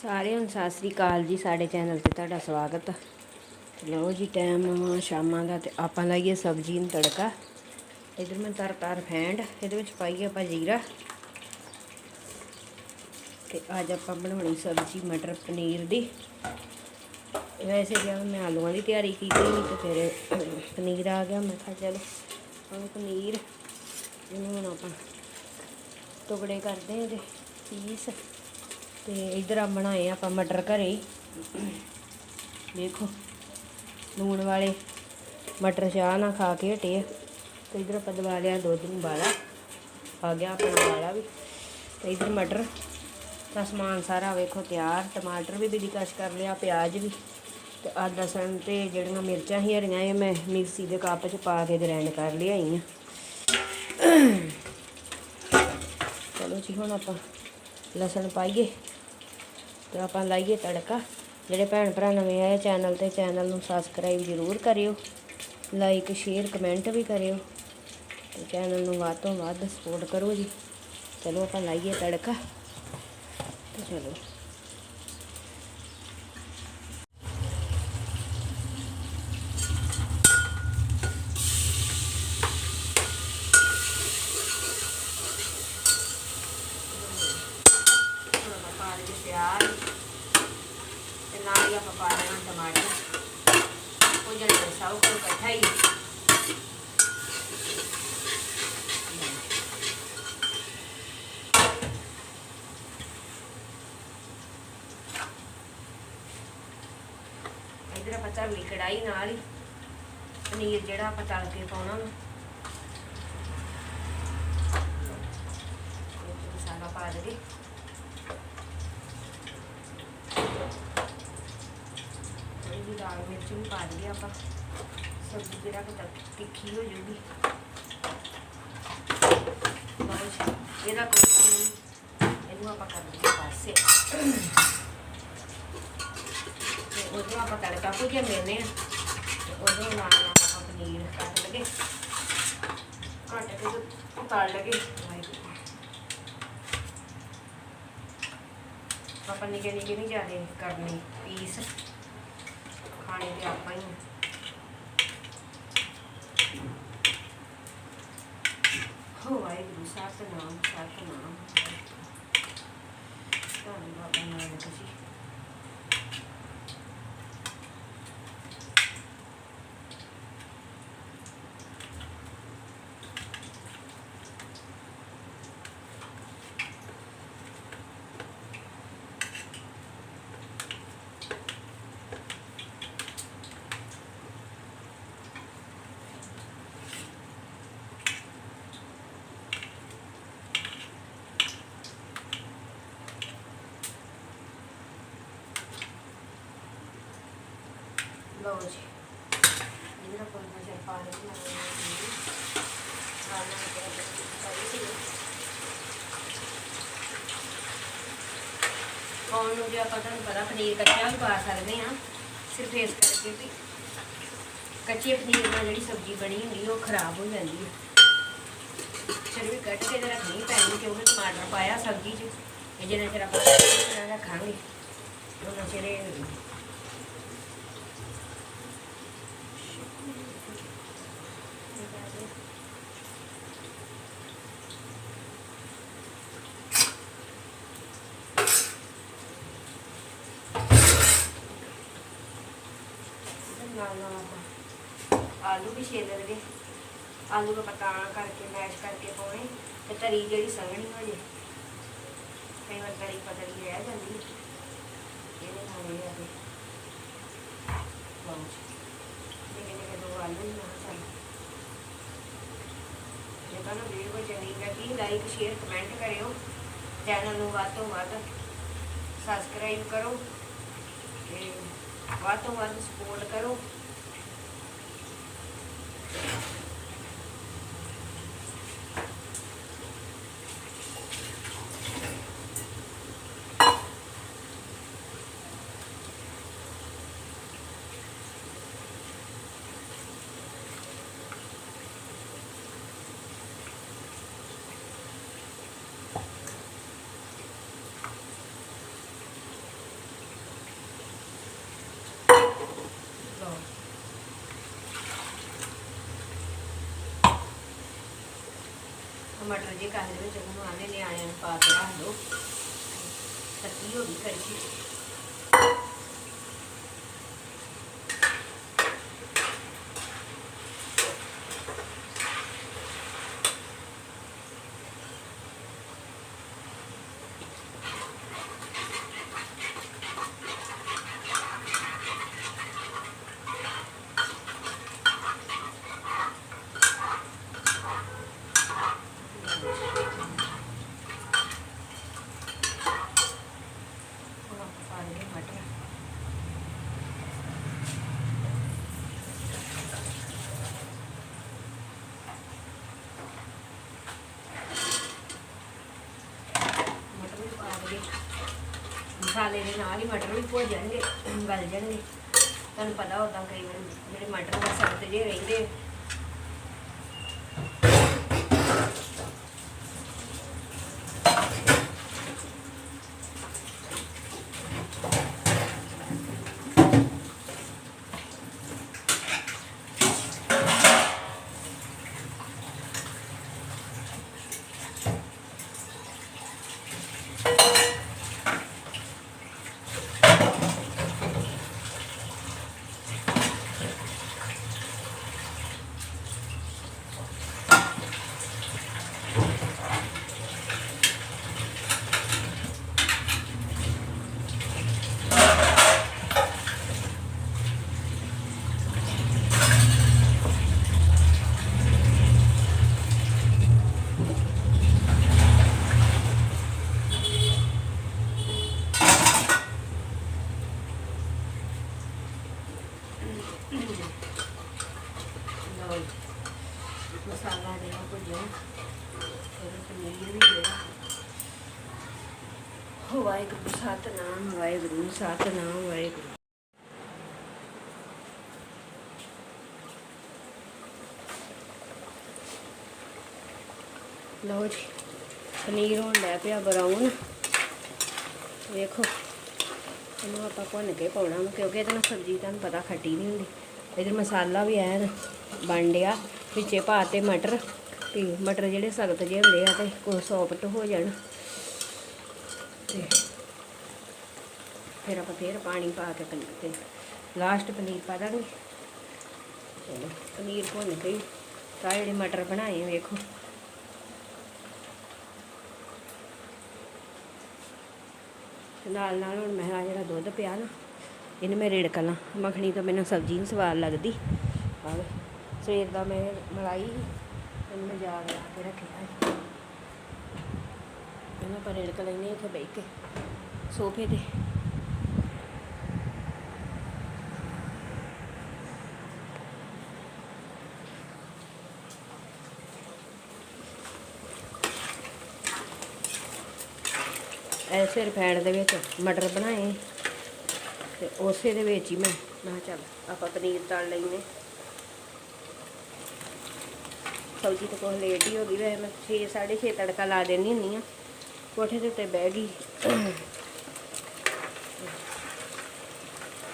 ਸਾਰਿਆਂ ਨੂੰ ਸਤਿ ਸ੍ਰੀ ਅਕਾਲ ਜੀ, ਸਾਡੇ ਚੈਨਲ ਤੇ ਤੁਹਾਡਾ ਸਵਾਗਤ ਲਓ ਜੀ, ਟਾਈਮ ਸ਼ਾਮਾਂ ਦਾ ਤੇ ਆਪਾਂ ਲਾਈਏ ਸਬਜ਼ੀ ਨੂੰ ਤੜਕਾ। ਇਧਰ ਮੈਂ ਤਰ ਤਰ ਫੈਂਡ ਇਹਦੇ ਵਿੱਚ ਪਾਈਏ ਆਪਾਂ ਜੀਰਾ। ਤੇ ਅੱਜ ਆਪਾਂ ਬਣਾਉਣੀ ਸਬਜ਼ੀ ਮਟਰ ਪਨੀਰ ਦੀ। ਵੈਸੇ ਜਿਵੇਂ ਮੈਂ ਆਲੂਆਂ ਦੀ ਤਿਆਰੀ ਕੀਤੀ ਸੀ ਤੇ ਫਿਰ ਪਨੀਰ ਆ ਗਿਆ। ਮੈਂ ਕਿਹਾ ਚਲੋ ਹੁਣ ਪਨੀਰ, ਇਹਨੂੰ ਹੁਣ ਆਪਾਂ ਟੁਕੜੇ ਕਰਦੇ ਹਾਂ ਇਹਦੇ ਪੀਸ। ਤੇ ਇਧਰ ਆ ਬਣਾਏ ਆਪਾਂ ਮਟਰ ਘਰੇ ਹੀ। ਦੇਖੋ, ਲੂਣ ਵਾਲੇ ਮਟਰ ਚਾਹ ਨਾਲ ਖਾ ਕੇ ਹਟੇ ਆ। ਤੇ ਇਧਰ ਆਪਾਂ ਦਵਾ ਲਿਆ ਦੁੱਧ ਨੂੰ ਬਾਲਾ ਆ ਗਿਆ ਆਪਣਾ ਬਾਲਾ ਵੀ। ਤੇ ਇਧਰ ਮਟਰ ਦਾ ਸਮਾਨ ਸਾਰਾ ਵੇਖੋ ਤਿਆਰ। ਟਮਾਟਰ ਵੀ ਬਿਡੀ ਕਸ਼ ਕਰ ਲਿਆ, ਪਿਆਜ਼ ਵੀ। ਤੇ ਆ ਲਸਣ ਤੇ ਜਿਹੜੀਆਂ ਮਿਰਚਾਂ ਹੀ ਹਰੀਆਂ, ਇਹ ਮੈਂ ਮਿਕਸੀ ਦੇ ਕੱਪ 'ਚ ਪਾ ਕੇ ਗ੍ਰਾਈਂਡ ਕਰ ਲਿਆਈ ਆ। ਚਲੋ ਜੀ, ਹੁਣ ਆਪਾਂ ਲਸਣ ਪਾਈਏ। ਤੇ ਆਪਾਂ ਲਾਈਏ ਤੜਕਾ। ਜਿਹੜੇ ਭੈਣ ਭਰਾ ਨਵੇਂ ਆਏ ਚੈਨਲ ਤੇ, ਚੈਨਲ ਨੂੰ ਸਬਸਕ੍ਰਾਈਬ ਜ਼ਰੂਰ ਕਰਿਓ। ਲਾਈਕ ਸ਼ੇਅਰ ਕਮੈਂਟ ਵੀ ਕਰਿਓ। ਤੇ ਚੈਨਲ ਨੂੰ ਵੱਧ ਤੋਂ ਵੱਧ ਸਪੋਰਟ ਕਰੋ ਜੀ। ਚਲੋ ਆਪਾਂ ਲਾਈਏ ਤੜਕਾ। ਤੇ ਚਲੋ ਹੁਣ ਆਪਾਂ ਪਾ ਲਈਏ ਪਿਆਜ਼ ਤੇ ਨਾਲ ਹੀ ਆਪਾਂ ਪਾ ਦੇਣਾ ਟਮਾਟਰ। ਉਹ ਜਿਹੜੇ ਸਭ ਕੁਝ ਇਕੱਠਾ ਹੀ ਇਧਰ ਆਪਾਂ ਧਰ ਲਈ ਕੜਾਈ ਨਾਲ ਹੀ। ਪਨੀਰ ਜਿਹੜਾ ਆਪਾਂ ਤਲ ਕੇ ਪਾਉਣਾ ਵਾ। ਮਸਾਲਾ ਪਾ ਦੇਵੇ ਥੋੜੀ ਜਿਹੀ ਲਾਲ ਮਿਰਚ ਵੀ ਪਾ ਦਈਏ ਆਪਾਂ। ਸਬਜ਼ੀ ਜਿਹੜਾ ਕਿ ਤਿੱਖੀ ਹੋ ਜਾਊਗੀ ਇਹਦਾ ਕੋਈ ਕੰਮ ਨਹੀਂ। ਇਹਨੂੰ ਆਪਾਂ ਕਰ ਦਈਏ ਪਾਸੇ। ਤੇ ਉਹਦੇ ਆਪਾਂ ਤੜਕਾ ਭੁਜੇ ਲੈਨੇ ਤੇ ਉਹਦੇ ਨਾਲ ਨਾਲ ਆਪਾਂ ਪਨੀਰ ਕੱਟ ਲਗੇ ਕੱਟ ਕੇ ਤੇ ਤਲ ਲਗੇ ਆਪਾਂ ਨਿੱਕੇ ਨਿੱਕੇ ਨਹੀਂ ਜਿਆਦੇ ਕਰਨੇ ਪੀਸ। อยเดียวไปโอ้ยดูซาสนาซาสนาต้องบอกอะไรกันสิ ਲਓ ਜੀ। ਜਿਹੜਾ ਕੋਈ ਬਜਾ ਪਾ ਰਹੀ ਨਾਲ ਨਾਲ ਕਰੀ ਕੌਣ ਨੂੰ ਜੇ ਆਪਾਂ ਤੁਹਾਨੂੰ ਪਤਾ ਪਨੀਰ ਕੱਚਾ ਵੀ ਪਾ ਸਕਦੇ ਆ ਸਿਰਫ ਇਸ ਕਰਕੇ ਵੀ ਕੱਚੇ ਪਨੀਰ ਨਾਲ ਜਿਹੜੀ ਸਬਜ਼ੀ ਬਣੀ ਹੁੰਦੀ ਉਹ ਖਰਾਬ ਹੋ ਜਾਂਦੀ ਹੈ ਫਿਰ ਵੀ ਕੱਟ ਕੇ ਤੇ ਰੱਖਣੀ ਪੈਣੀ ਕਿਉਂਕਿ ਟਮਾਟਰ ਪਾਇਆ ਸਬਜ਼ੀ 'ਚ। ਇਹ ਜਿਹੜਾ ਚਿਰ ਆਪਾਂ ਰੱਖਾਂਗੇ, ਉਹਨਾਂ ਚਿਰ ਨਾਲ ਨਾਲ ਆਪਾਂ ਆਲੂ ਵੀ ਛੇਲ ਆਲੂ ਨੂੰ ਪਤਾ ਕਰਕੇ, ਮੈਸ਼ ਕਰਕੇ ਪਾਉਣੇ। ਤੇ ਤਰੀ ਜਿਹੜੀ ਸੰਘਣੀ ਹੋ ਜੇ। ਕਈ ਵਾਰ ਤਰੀ ਪਤਲੀ ਰਹਿ ਜਾਂਦੀ ਇਹਦੇ ਨਾਲ ਇਹ ਆਵੇ ਲਓ ਜੀ। ਨਿੱਕੇ ਨਿੱਕੇ ਦੋ ਆਲੂ ਹੀ ਨਾਲ ਜੇ ਤੁਹਾਨੂੰ ਵੀਡੀਓ ਚੰਗੀ ਲੱਗੀ ਲਾਈਕ ਸ਼ੇਅਰ ਕਮੈਂਟ ਕਰਿਓ। ਚੈਨਲ ਨੂੰ ਵੱਧ ਤੋਂ ਵੱਧ ਸਬਸਕ੍ਰਾਈਬ ਕਰੋ। ਤੇ ਵੱਧ ਤੋਂ ਵੱਧ ਸਪੋਰਟ ਕਰੋ। ਮਟਰ ਜੇ ਕਾਹਦੇ ਵਿੱਚ ਉਹਨੂੰ ਆਲੇ ਨਿਆਣਿਆਂ ਨੂੰ ਪਾ ਕੇ ਰੱਖ ਲਓ। ਤੱਤੀ ਹੋ ਗਈ ਕੜਛੀ ਹੁਣ ਮਟਰ ਮਟਰ ਵੀ ਪਾ ਮਸਾਲੇ ਦੇ ਨਾਲ ਹੀ ਮਟਰ ਵੀ ਭੁੱਜ ਜਾਣਗੇ ਗਲ ਜਾਣਗੇ। ਤੁਹਾਨੂੰ ਪਤਾ ਉਦਾਂ ਕਈ ਵਾਰ ਜਿਹੜੇ ਮਟਰ ਦਾ ਸਖਤ ਜਿਹੇ ਰਹਿੰਦੇ ਸਤਨਾਮ ਵਾਹਿਗੁਰੂ ਸਤਨਾਮ ਵਾਹਿਗੁਰੂ। ਲਓ ਜੀ, ਪਨੀਰ ਹੋਣ ਲੈ ਪਿਆ ਬਰਾਊਨ ਵੇਖੋ, ਇਹਨੂੰ ਆਪਾਂ ਭੁੰਨ ਕੇ ਪਾਉਣਾ ਕਿਉਂਕਿ ਇਹਦੇ ਨਾਲ ਸਬਜ਼ੀ ਤੁਹਾਨੂੰ ਪਤਾ ਖੱਟੀ ਨਹੀਂ ਹੁੰਦੀ। ਇਹਦੇ ਮਸਾਲਾ ਵੀ ਐਨ ਬਣ ਡਿਆ, ਵਿੱਚੇ ਪਾ ਤੇ ਮਟਰ ਤੇ ਮਟਰ ਜਿਹੜੇ ਸਖਤ ਜਿਹੇ ਹੁੰਦੇ ਆ ਤੇ ਕੋ ਸੌਫਟ ਹੋ ਜਾਣ। ਤੇ ਫਿਰ ਆਪਾਂ ਫਿਰ ਪਾਣੀ ਪਾ ਕੇ ਪਨੀਰ ਤੇ ਲਾਸਟ ਪਨੀਰ ਪਾ ਦਾਂਗੇ। ਚਲੋ, ਪਨੀਰ ਭੁੰਨ ਗਈ ਤਾਂ ਜਿਹੜੇ ਮਟਰ ਬਣਾਏ ਵੇਖੋ। ਨਾਲ ਨਾਲ ਹੁਣ ਮੈਂ ਆਹ ਜਿਹੜਾ ਦੁੱਧ ਪਿਆ ਨਾ, ਇਹਨੂੰ ਮੈਂ ਰੇੜਕ ਲਾਂ। ਮੱਖਣੀ ਤੋਂ ਮੈਨੂੰ ਸਬਜ਼ੀ ਨਹੀਂ ਸਵਾਦ ਲੱਗਦੀ। ਆਹ ਸਵੇਰ ਦਾ ਮੈਂ ਮਲਾਈ ਇਹਨੂੰ ਮੈਂ ਜਾ ਲਾ ਕੇ ਰੱਖਿਆ ਸੀ। ਇਹਨੂੰ ਪਰ ਰੇੜਕ ਲੈਨੇ ਇੱਥੇ ਬੈਠ ਕੇ, ਸੋਫੇ ਤੇ। ਐਸੇ ਰਿਫਾਈਂਡ ਦੇ ਵਿੱਚ ਮਟਰ ਬਣਾਏ। ਤੇ ਉਸੇ ਦੇ ਵਿੱਚ ਹੀ ਮੈਂ ਮੈਂ ਕਿਹਾ ਚੱਲ ਆਪਾਂ ਪਨੀਰ ਤਲ ਲੈਨੇ ਸਬਜ਼ੀ ਤਾਂ ਕੋਈ ਲੇਟ ਹੀ ਹੋ ਗਈ, ਵੈਸੇ ਮੈਂ 6 6:30 ਤੜਕਾ ਲਾ ਦੇਣੀ ਹੁੰਦੀ ਆ ਕੋਠੇ ਦੇ ਉੱਤੇ ਬਹਿ ਗਈ।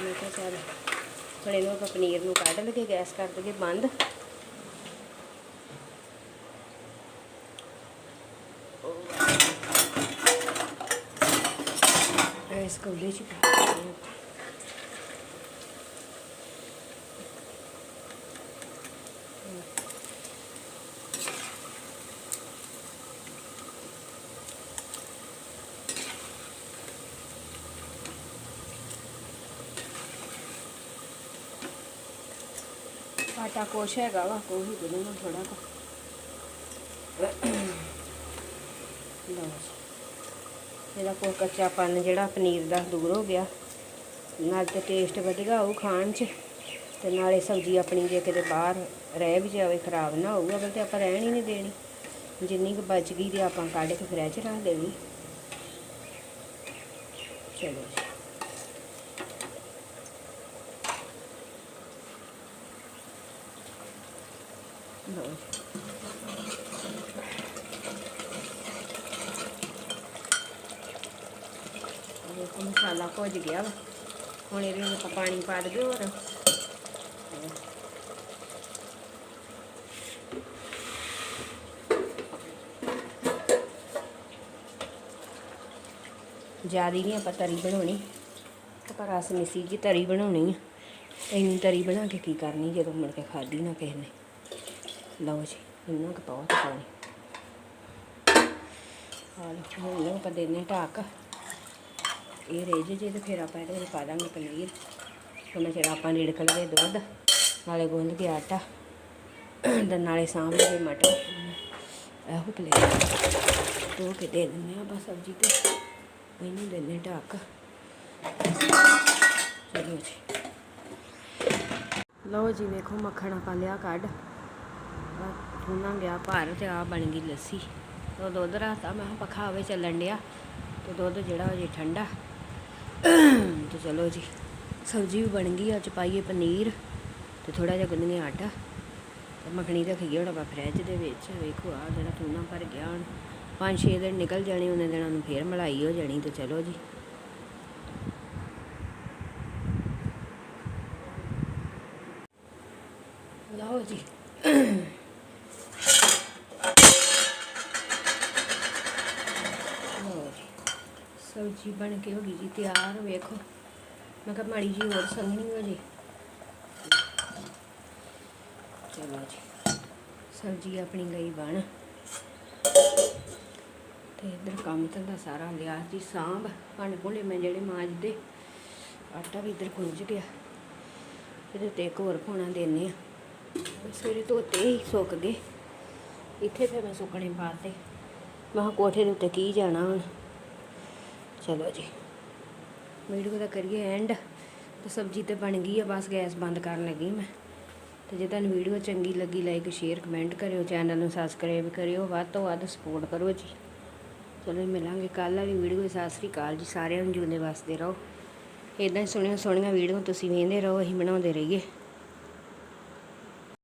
ਮੈਂ ਕਿਹਾ ਚੱਲ, ਹੁਣ ਇਹਨੂੰ ਆਪਾਂ ਪਨੀਰ ਨੂੰ ਕੱਢ ਲਗੇ, ਗੈਸ ਕਰ ਦਈਏ ਬੰਦ। ਇਸ ਕੌਲੇ ਚ ਪਾ ਦਿੰਦੇ ਹਾਂ। ਆਟਾ ਕੁਛ ਹੈਗਾ ਵਾ ਕੋਈ ਗੁੰਨ ਨੂੰ ਥੋੜਾ ਕਾ ਲਓ ਜੀ। ਇਹਦਾ ਕੋਈ ਕੱਚਾਪਨ ਜਿਹੜਾ ਪਨੀਰ ਦਾ ਦੂਰ ਹੋ ਗਿਆ। ਨਾਲ ਤੇ ਟੇਸਟ ਵਧੀਆ ਆਊ ਖਾਣ 'ਚ। ਤੇ ਨਾਲੇ ਸਬਜ਼ੀ ਆਪਣੀ ਜੇ ਕਿਤੇ ਬਾਹਰ ਰਹਿ ਵੀ ਜਾਵੇ, ਖਰਾਬ ਨਾ ਹੋਊਗਾ ਅਗਰ ਤੇ ਆਪਾਂ ਰਹਿਣ ਹੀ ਨਹੀਂ ਦੇਣੀ। ਜਿੰਨੀ ਕੁ ਬਚ ਗਈ ਤੇ ਆਪਾਂ ਕੱਢ ਕੇ ਫਰਿੱਜ 'ਚ ਰੱਖ ਦੇਣੀ। ਚਲੋ ਜੀ। ਲਓ ਭੁੱਜ ਗਿਆ ਵਾ। ਹੁਣ ਇਹਦੇ ਵਿੱਚ ਪਾਣੀ ਪਾ ਦਈਏ ਹੋਰ। ਜ਼ਿਆਦਾ ਨਹੀਂ ਆਪਾਂ ਤਰੀ ਬਣਾਉਣੀ। ਆਪਾਂ ਰਸ ਮਿਸੀ ਜੀ ਤਰੀ ਬਣਾਉਣੀ ਆ। ਇੰਨੀ ਤਰੀ ਬਣਾ ਕੇ ਕੀ ਕਰਨੀ ਜਦੋਂ ਮੁੜ ਕੇ ਖਾਦੀ ਨਾ ਕਿਸੇ ਨੇ। ਲਓ ਜੀ, ਇੰਨਾ ਕੁ ਪਾਓ ਪਾਣੀ। ਆਲੂ ਨੂੰ ਆਪਾਂ ਦੇਨੇ ਇਹ ਰੇਜ ਜੇ ਤੇ ਫਿਰ ਆਪਾਂ ਇਹਦੇ ਵਿੱਚ ਪਾ ਦਾਂਗੇ ਪਨੀਰ। ਉਹਨਾਂ ਚਿਰ ਆਪਾਂ ਰਿੜਕ ਲਵੇ ਦੁੱਧ, ਨਾਲੇ ਗੁੰਦ ਕੇ ਆਟਾ, ਤੇ ਨਾਲੇ ਸਾਂਭ ਲਵੇ ਮਟਰ। ਇਹੋ ਪਲੇਟ ਧੋ ਕੇ ਦੇ ਦਿੰਦੇ ਆ ਬਸ ਸਬਜ਼ੀ ਤੇ। ਇਹਨੂੰ ਦਿੰਦੇ ਢੱਕ। ਚਲੋ ਜੀ। ਲਓ ਜੀ, ਵੇਖੋ ਮੱਖਣ ਆਪਾਂ ਲਿਆ ਕੱਢ। ਉਹਨਾਂ ਗਿਆ ਭਰ ਤੇ ਆ ਬਣ ਗਈ ਲੱਸੀ। ਉਹ ਦੁੱਧ ਰਾਤਾ ਮੈਂ ਪੱਖਾ ਹੋਵੇ ਚੱਲਣ ਡਿਆ। ਤੇ ਦੁੱਧ ਜਿਹੜਾ ਹੋ ਜੇ ਠੰਡਾ। ਤੇ ਚਲੋ ਜੀ, ਸਬਜ਼ੀ ਵੀ ਬਣ ਗਈ, ਅੱਜ ਪਾਈਏ ਪਨੀਰ ਤੇ ਥੋੜਾ ਜਿਹਾ ਗੁੰਨਗੇ ਆਟਾ। ਤੇ ਮੱਖਣੀ ਰੱਖੀ ਹੋਣਾ ਵਾ ਫਰਿੱਜ ਦੇ ਵਿੱਚ, ਵੇਖੋ ਆ ਜਿਹੜਾ ਟੂਨਾ ਭਰ ਗਿਆ ਹੁਣ। ਪੰਜ ਛੇ ਦਿਨ ਨਿਕਲ ਜਾਣੇ, ਉਹਨੇ ਦਿਨਾਂ ਨੂੰ ਫੇਰ ਮਲਾਈ ਹੋ ਜਾਣੀ ਤੇ ਚਲੋ ਜੀ। ਲਓ ਜੀ ਲਓ ਜੀ ਸਬਜ਼ੀ ਬਣ ਕੇ ਹੋ ਗਈ ਜੀ, ਤਿਆਰ, ਵੇਖੋ। ਮੈਂ ਕਿਹਾ ਮਾੜੀ ਜੀ ਹੋਰ ਸੰਘਣੀ ਹੋ ਜੇ। ਚਲੋ ਜੀ, ਸਬਜ਼ੀ ਆਪਣੀ ਗਈ ਬਣ। ਤੇ ਇਧਰ ਕੰਮ ਧੰਦਾ ਸਾਰਾ ਲਿਆ ਜੀ ਸਾਂਭ। ਭਾਂਡੇ ਭੁੰਡੇ ਮੈਂ ਜਿਹੜੇ ਮਾਂਜਦੇ ਆਟਾ ਵੀ ਇਧਰ ਗੁੰਝ ਗਿਆ। ਇਹਦੇ ਤੇ ਇੱਕ ਹੋਰ ਪਾਉਣਾ ਦੇਣੇ ਆ ਸਵੇਰੇ ਧੋਤੇ ਹੀ ਸੁੱਕ ਗਏ। ਇੱਥੇ ਫਿਰ ਮੈਂ ਸੁੱਕਣੇ ਪਾਤੇ। ਮੈਂ ਕਿਹਾ ਕੋਠੇ ਦੇ ਉੱਤੇ ਕੀ ਜਾਣਾ ਹੁਣ? ਚਲੋ ਜੀ। ਵੀਡੀਓ ਦਾ ਕਰੀਏ ਐਂਡ ਤੇ ਸਬਜ਼ੀ ਤੇ ਬਣ ਗਈ ਆ, ਬਸ ਗੈਸ ਬੰਦ ਕਰਨ ਲੱਗੀ ਮੈਂ। ਤੇ ਜੇ ਤੁਹਾਨੂੰ ਵੀਡੀਓ ਚੰਗੀ ਲੱਗੀ ਲਾਈਕ ਸ਼ੇਅਰ ਕਮੈਂਟ ਕਰਿਓ ਚੈਨਲ ਨੂੰ ਸਬਸਕ੍ਰਾਈਬ ਕਰਿਓ, ਵੱਧ ਤੋਂ ਵੱਧ ਸਪੋਰਟ ਕਰੋ ਜੀ। ਚਲੋ ਮਿਲਾਂਗੇ ਕੱਲ ਵਾਲੀ ਵੀਡੀਓ, ਸਤਿ ਸ੍ਰੀ ਅਕਾਲ ਜੀ, ਸਾਰਿਆਂ ਨੂੰ ਜਿਉਂਦੇ ਵਸਦੇ ਰਹੋ। ਇਦਾਂ ਹੀ ਸੋਹਣੀਆਂ ਸੋਹਣੀਆਂ ਵੀਡੀਓ ਤੁਸੀਂ ਵੇਖਦੇ ਰਹੋ, ਅਸੀਂ ਬਣਾਉਂਦੇ ਰਹੀਏ।